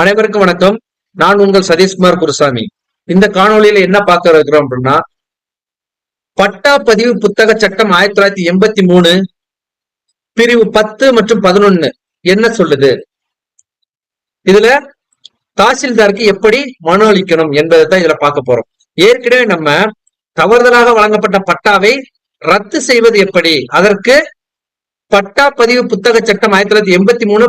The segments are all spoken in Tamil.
அனைவருக்கும் வணக்கம். நான் உங்கள் சதீஷ்குமார் குருசாமி. இந்த காணொலியில என்ன பார்க்க இருக்கிறோம் அப்படின்னா பட்டா பதிவு புத்தக சட்டம் ஆயிரத்தி தொள்ளாயிரத்தி எண்பத்தி மூணு பிரிவு பத்து மற்றும் பதினொன்னு என்ன சொல்லுது? இதுல தாசில்தாருக்கு எப்படி மனு அளிக்கணும் என்பதை தான் இதுல பார்க்க போறோம். ஏற்கனவே நம்ம தவறுதலாக வழங்கப்பட்ட பட்டாவை ரத்து செய்வது எப்படி? அதற்கு பட்டா பதிவு புத்தக சட்டம் ஆயிரத்தி தொள்ளாயிரத்தி எண்பத்தி மூணு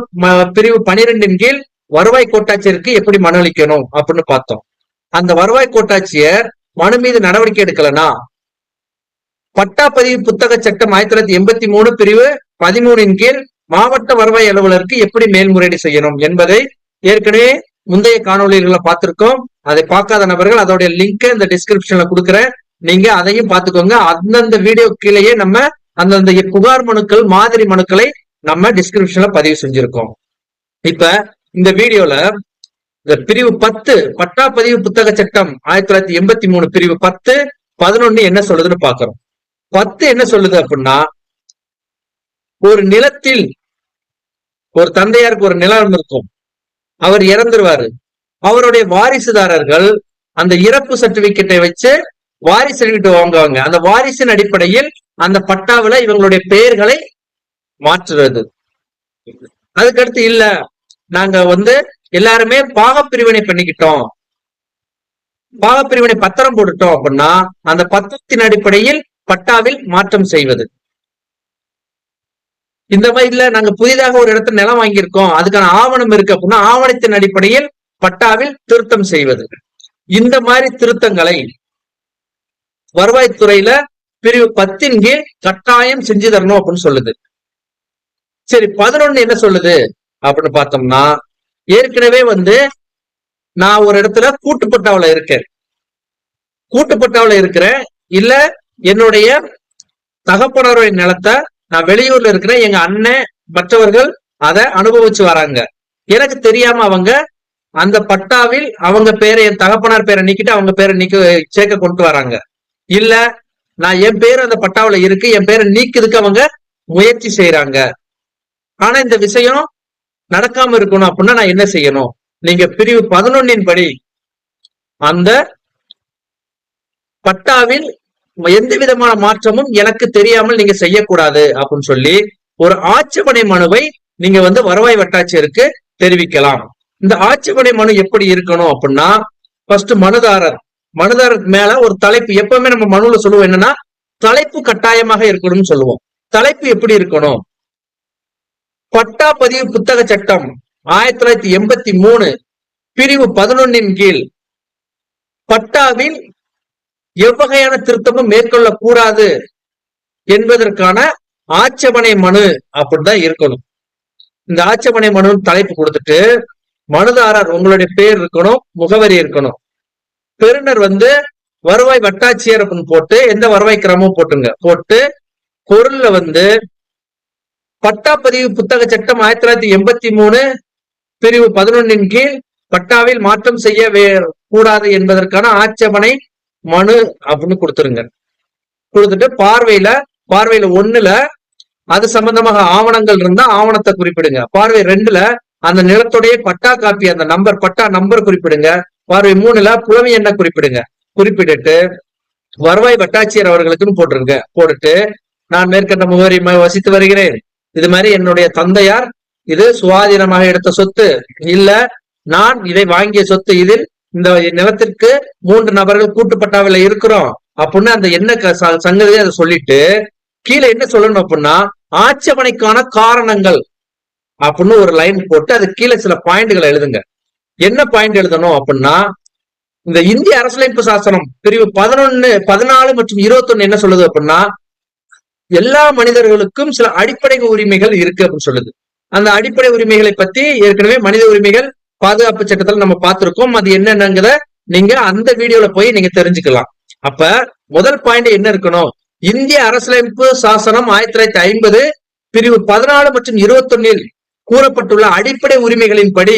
பிரிவு பனிரெண்டின் கீழ் வருவாய் கோட்டாட்சியருக்கு எப்படி மனு அளிக்கணும் அப்படின்னு பார்த்தோம். அந்த வருவாய் கோட்டாட்சியர் மனு மீது நடவடிக்கை எடுக்கலனா பட்டா பதிவு புத்தக சட்டம் ஆயிரத்தி தொள்ளாயிரத்தி எண்பத்தி மூணு பிரிவு பதிமூணின் கீழ் மாவட்ட வருவாய் அலுவலருக்கு எப்படி மேல்முறையீடு செய்யணும் என்பதை ஏற்கனவே முந்தைய காணொலிகளை பார்த்திருக்கோம். அதை பார்க்காத நபர்கள் அதோடைய லிங்க் இந்த டிஸ்கிரிப்ஷன்ல கொடுக்குறேன். நீங்க அதையும் பார்த்துக்கோங்க. அந்தந்த வீடியோ கீழேயே நம்ம அந்தந்த புகார் மனுக்கள் மாதிரி மனுக்களை நம்ம டிஸ்கிரிப்ஷன்ல பதிவு செஞ்சிருக்கோம். இப்ப இந்த வீடியோல இந்த பிரிவு பத்து பட்டா பதிவு புத்தக சட்டம் ஆயிரத்தி தொள்ளாயிரத்தி எண்பத்தி மூணு பிரிவு பத்து பதினொன்னு என்ன சொல்லுதுன்னு பாக்குறோம். பத்து என்ன சொல்லுது அப்படின்னா ஒரு நிலத்தில் ஒரு தந்தையாருக்கு ஒரு நிலம் இருக்கும் அவர் இறந்துருவாரு. அவருடைய வாரிசுதாரர்கள் அந்த இறப்பு சர்டிபிகேட்டை வச்சு வாரிசு சர்டிபிகேட் வாங்குவாங்க. அந்த வாரிசின் அடிப்படையில் அந்த பட்டாவில இவங்களுடைய பெயர்களை மாற்றுறது. அதுக்கடுத்து இல்ல. நாங்க வந்து எல்லாருமே பாகப்பிரிவினை பண்ணிக்கிட்டோம். பாகப்பிரிவினை பத்திரம் போட்டுட்டோம் அப்படின்னா அந்த பத்திரத்தின் அடிப்படையில் பட்டாவில் மாற்றம் செய்வது. இந்த மாதிரி இல்ல நாங்க புதிதாக ஒரு இடத்துல நிலம் வாங்கியிருக்கோம். அதுக்கான ஆவணம் இருக்கு அப்படின்னா ஆவணத்தின் அடிப்படையில் பட்டாவில் திருத்தம் செய்வது. இந்த மாதிரி திருத்தங்களை வருவாய்த்துறையில பிரிவு பத்தின் கீழ் கட்டாயம் செஞ்சு தரணும் அப்படின்னு சொல்லுது. சரி பதினொன்னு என்ன சொல்லுது? அப்படின்னு பார்த்தோம்னா ஏற்கனவே வந்து நான் ஒரு இடத்துல கூட்டுப்பட்டாவில இருக்கேன். கூட்டுப்பட்டாவில இருக்கிறேன். இல்ல என்னுடைய தகப்பனருடைய நிலத்தை நான் வெளியூர்ல இருக்கிறேன். எங்க அண்ணன் மற்றவர்கள் அதை அனுபவிச்சு வராங்க. எனக்கு தெரியாம அவங்க அந்த பட்டாவில் அவங்க பேரை என் தகப்பனார் பேரை நீக்கிட்டு அவங்க பேரை நீக்க சேர்க்க கொண்டு வராங்க. இல்ல நான் என் பேர் அந்த பட்டாவில இருக்கு. என் பேரை நீக்குதுக்கு அவங்க முயற்சி செய்யறாங்க ஆனா இந்த விஷயம் நடக்காம இருக்கணும் அப்படின்னா நான் என்ன செய்யணும்? நீங்க பிரிவு பதினொன்னின் படி அந்த பட்டாவில் எந்த விதமான மாற்றமும் எனக்கு தெரியாமல் நீங்க செய்யக்கூடாது அப்படின்னு சொல்லி ஒரு ஆட்சேபனை மனுவை நீங்க வந்து வருவாய் வட்டாட்சியருக்கு தெரிவிக்கலாம். இந்த ஆட்சேபனை மனு எப்படி இருக்கணும் அப்படின்னா ஃபர்ஸ்ட் மனுதாரர். மனுதாரர் மேல ஒரு தலைப்பு எப்பவுமே நம்ம மனுவில் சொல்லுவோம் என்னன்னா தலைப்பு கட்டாயமாக இருக்கணும்னு சொல்லுவோம். தலைப்பு எப்படி இருக்கணும்? பட்டா பதிவு புத்தக சட்டம் ஆயிரத்தி தொள்ளாயிரத்தி எண்பத்தி மூணு பிரிவு பதினொன்னின் கீழ். பட்டாவில் எவ்வகையான திருத்தமும் மேற்கொள்ளக்கூடாது என்பதற்கான ஆட்சேபனை மனு அப்படிதான் இருக்கணும். இந்த ஆட்சேபனை மனு தலைப்பு கொடுத்துட்டு மனுதாரர் உங்களுடைய பேர் இருக்கணும் முகவரி இருக்கணும். பெருனர் வந்து வருவாய் வட்டாட்சியர் அப்படின்னு போட்டு எந்த வருவாய் கிரமமும் போட்டுங்க. போட்டு பொருள்ல வந்து பட்டாப்பதிவு புத்தக சட்டம் ஆயிரத்தி தொள்ளாயிரத்தி எண்பத்தி மூணு பிரிவு பதினொன்னின் கீழ் பட்டாவில் மாற்றம் செய்ய கூடாது என்பதற்கான ஆட்சேபனை மனு அப்படின்னு கொடுத்துருங்க. கொடுத்துட்டு பார்வையில பார்வையில ஒண்ணுல அது சம்பந்தமாக ஆவணங்கள் இருந்தா ஆவணத்தை குறிப்பிடுங்க. பார்வை ரெண்டுல அந்த நிலத்துடைய பட்டா காப்பி அந்த நம்பர் பட்டா நம்பர் குறிப்பிடுங்க. பார்வை மூணுல புலமை என்ன குறிப்பிடுங்க. குறிப்பிட்டுட்டு வருவாய் வட்டாட்சியர் அவர்களுக்குன்னு போட்டிருங்க. போட்டுட்டு நான் மேற்கண்ட முகவரி வசித்து வருகிறேன். இது மாதிரி என்னுடைய தந்தையார் இது சுவாதீனமாக எடுத்த சொத்து. இல்ல நான் இதை வாங்கிய சொத்து இதில் இந்த நிலத்திற்கு மூன்று நபர்கள் கூட்டுப்பட்டாவில இருக்கிறோம். அப்படின்னு அந்த என்ன சங்கதியை அதை சொல்லிட்டு கீழே என்ன சொல்லணும் அப்படின்னா ஆட்சேபனைக்கான காரணங்கள் அப்படின்னு ஒரு லைன் போட்டு அது கீழே சில பாயிண்ட்களை எழுதுங்க. என்ன பாயிண்ட் எழுதணும் அப்படின்னா இந்த இந்திய அரசியலமைப்பு சாசனம் பிரிவு பதினொன்னு பதினாலு மற்றும் இருபத்தி என்ன சொல்லுது அப்படின்னா எல்லா மனிதர்களுக்கும் சில அடிப்படை உரிமைகள் இருக்கு அப்படின்னு சொல்லுது. அந்த அடிப்படை உரிமைகளை பத்தி ஏற்கனவே மனித உரிமைகள் பாதுகாப்பு சட்டத்துல நம்ம பார்த்திருக்கோம். அது என்னென்னங்கிறத நீங்க அந்த வீடியோல போய் நீங்க தெரிஞ்சுக்கலாம். அப்ப முதல் பாயிண்ட் என்ன இருக்கணும்? இந்திய அரசியலமைப்பு சாசனம் ஆயிரத்தி தொள்ளாயிரத்தி ஐம்பது பிரிவு பதினாலு மற்றும் இருபத்தொன்னில் கூறப்பட்டுள்ள அடிப்படை உரிமைகளின் படி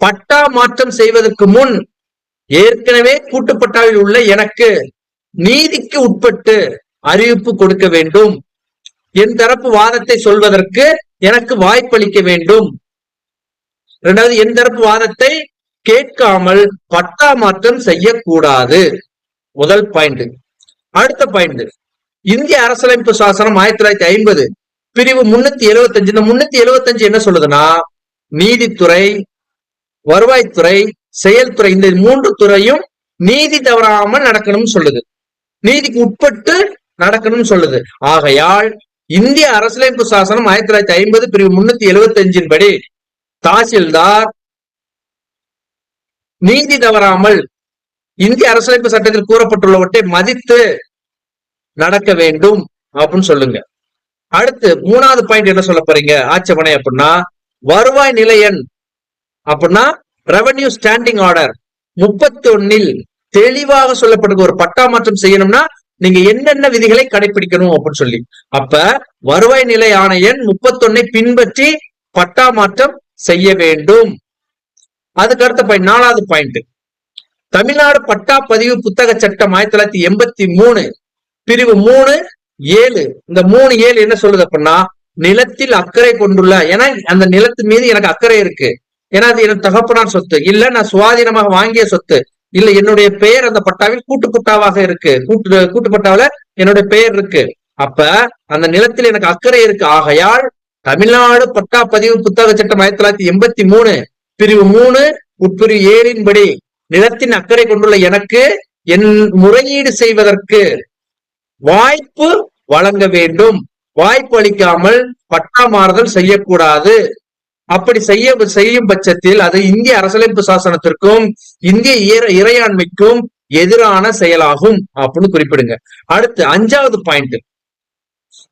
பட்டா மாற்றம் செய்வதற்கு முன் ஏற்கனவே கூட்டுப்பட்டாவில் உள்ள எனக்கு நீதிக்கு உட்பட்டு அறிவிப்பு கொடுக்க வேண்டும். என் தரப்பு வாதத்தை சொல்வதற்கு எனக்கு வாய்ப்பளிக்க வேண்டும். இரண்டாவது என் தரப்பு வாதத்தை கேட்காமல் பட்டா மாற்றம் செய்யக்கூடாது. முதல் பாயிண்ட் அடுத்த பாயிண்ட் இந்திய அரசியலமைப்பு சாசனம் ஆயிரத்தி தொள்ளாயிரத்தி ஐம்பது. பிரிவு முன்னூத்தி எழுபத்தஞ்சு இந்த முன்னூத்தி எழுபத்தஞ்சு என்ன சொல்லுதுன்னா நீதித்துறை வருவாய்த்துறை செயல்துறை இந்த மூன்று துறையும் நீதி தவறாமல் நடக்கணும்னு சொல்லுது. நீதிக்கு உட்பட்டு நடக்கணும்னு சொல்லுது. ஆகையால் இந்திய அரசியலமைப்பு சாசனம் ஆயிரத்தி தொள்ளாயிரத்தி ஐம்பது பிரிவு முன்னூத்தி எழுபத்தி அஞ்சின் படி தாசில்தார் நீதி தவறாமல் இந்திய அரசியலமைப்பு சட்டத்தில் கூறப்பட்டுள்ளவற்றை மதித்து நடக்க வேண்டும் அப்படின்னு சொல்லுங்க. அடுத்து மூணாவது பாயிண்ட் என்ன சொல்ல போறீங்க? ஆட்சேபனை அப்படின்னா வருவாய் நிலையன் அப்படின்னா ரெவன்யூ ஸ்டாண்டிங் ஆர்டர் முப்பத்தி ஒன்னில் தெளிவாக சொல்லப்பட்டிருக்க ஒரு பட்டா மாற்றம் செய்யணும்னா நீங்க என்னென்ன விதிகளை கடைபிடிக்கணும் அப்படின்னு சொல்லி. அப்ப வருவாய் நிலை ஆணையன் முப்பத்தொன்னை பின்பற்றி பட்டா மாற்றம் செய்ய வேண்டும். அதுக்கு அடுத்த பாயிண்ட் நாலாவது பாயிண்ட் தமிழ்நாடு பட்டா பதிவு புத்தக சட்டம் ஆயிரத்தி தொள்ளாயிரத்தி எண்பத்தி மூணு. பிரிவு மூணு ஏழு. இந்த மூணு ஏழு என்ன சொல்லுது அப்படின்னா நிலத்தில் அக்கறை கொண்டுள்ள ஏன்னா அந்த நிலத்து மீது எனக்கு அக்கறை இருக்கு. ஏன்னா அது எனக்கு தகப்பனார் சொத்து. இல்ல நான் சுவாதீனமாக வாங்கிய சொத்து. இல்ல என்னுடைய பெயர் அந்த பட்டாவில் கூட்டு குட்டாவாக இருக்கு. கூட்டு கூட்டு பட்டாவில என்னுடைய பெயர் இருக்கு. அப்ப அந்த நிலத்தில் எனக்கு அக்கறை இருக்கு. ஆகையால் தமிழ்நாடு பட்டா பதிவு புத்தக சட்டம் ஆயிரத்தி தொள்ளாயிரத்தி எண்பத்தி மூணு பிரிவு மூணு உட்பிரிவு ஏழின்படி நிலத்தின் அக்கறை கொண்டுள்ள எனக்கு என் முறையீடு செய்வதற்கு வாய்ப்பு வழங்க வேண்டும். வாய்ப்பு அளிக்காமல் பட்டா மாறுதல் செய்யக்கூடாது. அப்படி செய்ய செய்யும் பட்சத்தில் அது இந்திய அரசியலமைப்பு சாசனத்திற்கும் இந்திய இற- இறையாண்மைக்கும் எதிரான செயலாகும் அப்படின்னு குறிப்பிடுங்க. அடுத்து அஞ்சாவது பாயிண்ட்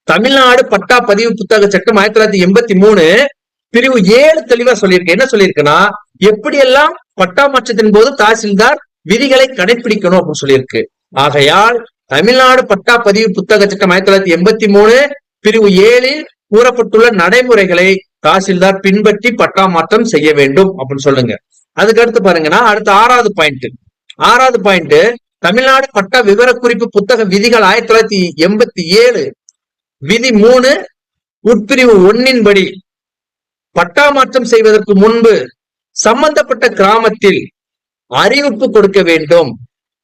தமிழ்நாடு பட்டா பதிவு புத்தக சட்டம் ஆயிரத்தி தொள்ளாயிரத்தி எண்பத்தி மூணு பிரிவு ஏழு தெளிவா சொல்லியிருக்கு. என்ன சொல்லியிருக்குன்னா எப்படியெல்லாம் பட்டா மாற்றத்தின் போது தாசில்தார் விதிகளை கடைபிடிக்கணும் அப்படின்னு சொல்லியிருக்கு. ஆகையால் தமிழ்நாடு பட்டா பதிவு புத்தக சட்டம் ஆயிரத்தி தொள்ளாயிரத்தி எண்பத்தி மூணு பிரிவு ஏழில் கூறப்பட்டுள்ள நடைமுறைகளை தாசில்தார் பின்பற்றி பட்டா மாற்றம் செய்ய வேண்டும் அப்படின்னு சொல்லுங்க. அதுக்கு அடுத்து பாருங்கன்னா அடுத்த ஆறாவது பாயிண்ட் ஆறாவது பாயிண்ட் தமிழ்நாடு பட்ட விவரக்குறிப்பு புத்தக விதிகள் ஆயிரத்தி தொள்ளாயிரத்தி எண்பத்தி ஏழு விதி மூணு உட்பிரிவு ஒன்னின்படி பட்டா மாற்றம் செய்வதற்கு முன்பு சம்பந்தப்பட்ட கிராமத்தில் அறிவிப்பு கொடுக்க வேண்டும்.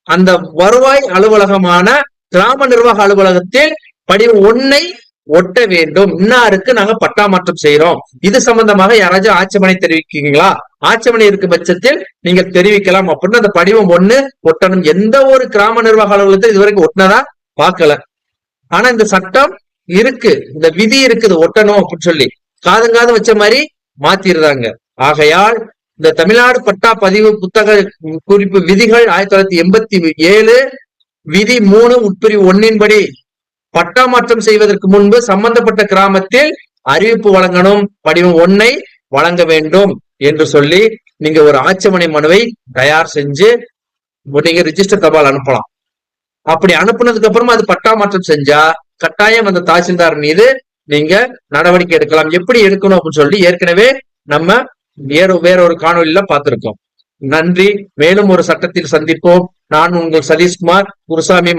அந்த வருவாய் அலுவலகமான கிராம நிர்வாக அலுவலகத்தில் படிவு ஒன்னை ஒட்ட வேண்டும். இன்னாருக்கு நாங்க பட்டா மாற்றம் செய்யறோம் இது சம்பந்தமாக யாராச்சும் ஆட்சேபனை தெரிவிக்கிறீங்களா? ஆட்சேபனை இருக்கும் பட்சத்தில் நீங்க தெரிவிக்கலாம் அப்படின்னு அந்த படிவம் ஒண்ணு ஒட்டணும். எந்த ஒரு கிராம நிர்வாக அலுவலகத்தில் இதுவரைக்கும் ஒட்டினதா பார்க்கல. ஆனா இந்த சட்டம் இருக்கு. இந்த விதி இருக்குது ஒட்டணும் அப்படின்னு சொல்லி. காதுங்காது வச்ச மாதிரி மாத்திடுறாங்க. ஆகையால் இந்த தமிழ்நாடு பட்டா பதிவு புத்தக குறிப்பு விதிகள் ஆயிரத்தி தொள்ளாயிரத்தி எண்பத்தி ஏழு விதி மூணு உட்பிரிவு ஒன்னின்படி பட்டா மாற்றம் செய்வதற்கு முன்பு சம்பந்தப்பட்ட கிராமத்தில் அறிவிப்பு வழங்கணும் படிவம் ஒன்னை வழங்க வேண்டும் என்று சொல்லி நீங்க ஒரு ஆட்சேபனை மனுவை தயார் செஞ்சு நீங்க ரிஜிஸ்டர் தபால் அனுப்பலாம். அப்படி அனுப்புனதுக்கு அப்புறமா அது பட்டா மாற்றம் செஞ்சா கட்டாயம் அந்த தாசில்தார் மீது நீங்க நடவடிக்கை எடுக்கலாம். எப்படி எடுக்கணும் அப்படின்னு சொல்லி ஏற்கனவே நம்ம வேற வேற ஒரு காணொலியில பார்த்திருக்கோம். நன்றி. மேலும் ஒரு சட்டத்தில் சந்திப்போம். நான் உங்கள் சதீஷ்குமார் குருசாமி